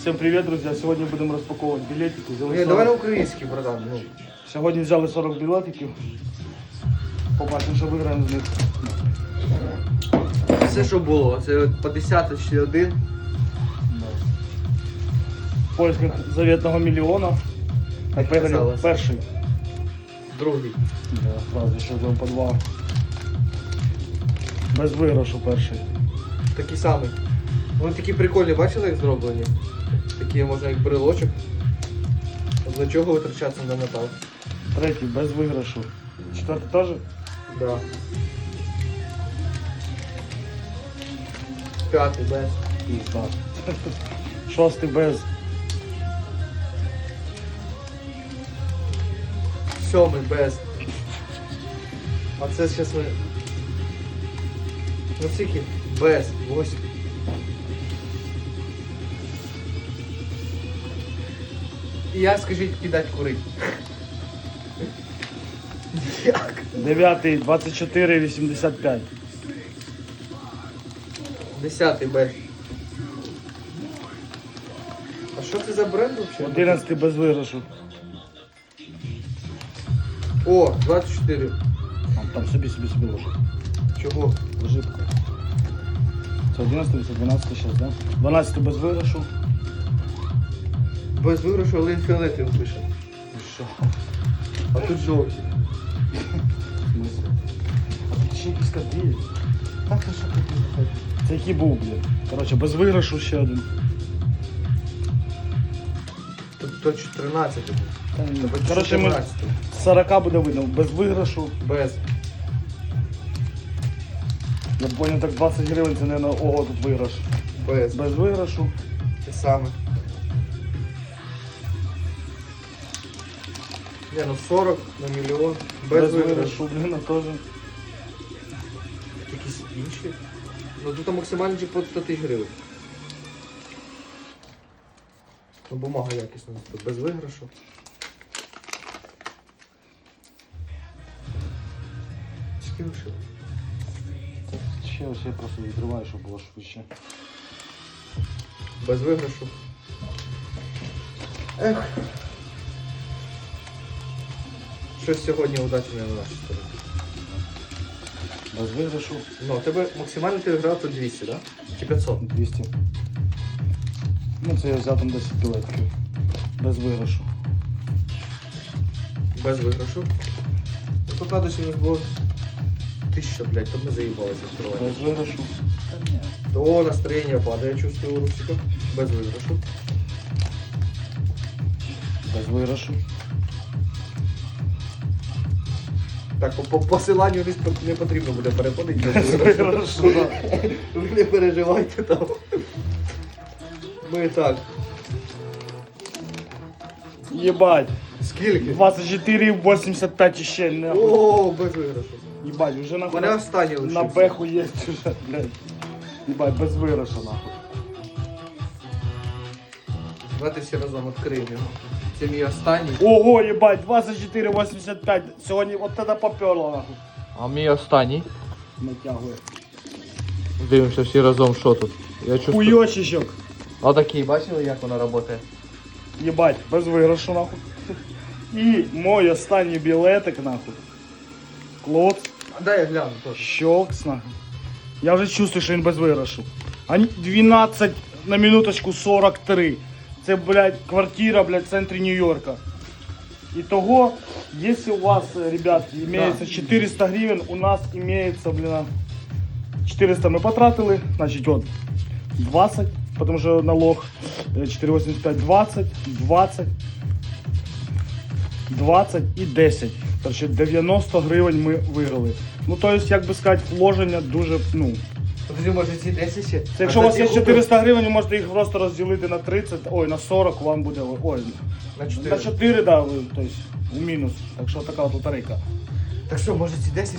Всем привет, друзья! Сегодня будем распаковывать билетики. Взяли Ні, 40. давай на український, братан. Ну. Сьогодні взяли 40 білетиків. Побачимо, що виграємо з них. Все, що було, це от по 10 ще один. В поисках заветного мільйона. Перший. казалось. Перший. Другий. Да, сразу ще там по два. Без виграшу перший. Такий самий. Вони такі прикольні, бачили, як зроблені? Такі можна як брелочок. Для чого витрачатися на метал? Третій без виграшу. Четвертий теж? Да. П'ятий без. Пізда. Шостий без. Сьомий без. А це зараз ми. Ну скільки? Без. Восьмий. І як скажіть кидать курить? Як? Дев'ятий 24,85. Десятий без. А що це за бренд взагалі? Одинадцятий без виграшу. О, 24. Там, там собі собі собі ложи. Чого? Жидко. Це 11, це 12 зараз, да? 12 без виграшу. Без виграшу, але він фіолетовим пише. Що? А тут жовтий. А тут ще якісь копії. Так, що копії? Це який був, блін. Коротше, без виграшу ще один. Тут то 14. Та. Тобто Коротше, ми 14. з 40 буде видно, без виграшу. Без. Я понял, так 20 гривень це не на ого тут виграш. Без. Без виграшу. Те саме. Не, ну 40 на мільйон. Без, Без виграшу. блін, теж. Якісь інші. Ну тут максимально по 100 тисяч гривень. Ну, бумага якісна. Тут без виграшу. Скільки лишили? Ще ось я просто відриваю, щоб було швидше. Без виграшу. Ех. Щось сьогодні удачі не на нашій стороні. Без виграшу Ну, у тебе максимально ти грав тут 200, да? Чи 500? 200. Ну це я взяв там 10 білетків. Без виграшу. Без виграшу. Ну, Тут треба, щоб у нас було 1000, блядь, то ми заїбалися відкривати. Без виграшу. Та ні. То настроєння падає, я чувствую у Русика. Без виграшу. Без виграшу. Так, по, по посиланню не потрібно буде переходити. Ви не переживайте там. Ми так. Єбать. Скільки? 24,85 ще не. О, без виграшу. Єбать, вже нахуй. Мене останнє На беху є вже, блядь. Єбать, без виграшу нахуй. Давайте всі разом відкриємо його. Це мій останній. Ого, єбать, 24,85. Сьогодні от тоді поперло нахуй. А мій останній. Натягує. Дивимося всі разом, що тут. Я чувствую. Хуйочечок. Отакий, бачили, як вона працює? Єбать, без виграшу нахуй. І мой останній білетик нахуй. Клоц, Дай я гляну теж. щелкс нахуй. Я вже чувствую, що він без виграшу. А 12 на минуточку 43. Це, блядь, квартира, блядь, в центрі Нью-Йорка. Итого, если у вас, э, ребятки, имеется 400 гривен, у нас имеется, блин, а, 400 мы потратили, значит, вот, 20, потому что налог э, 4,85, 20, 20, 20 і 10. Короче, 90 гривень ми виграли. Ну, то есть, як би сказати, вложення дуже, ну, Подожди, може ці 10 ще? це якщо у вас є ці купив 400 гривень, ви можете їх просто розділити на 30, ой, на 40 вам буде, ой, На 4. на 4, да, ви, тобто, у мінус. Так що така от лотерейка. Так що, може ці 10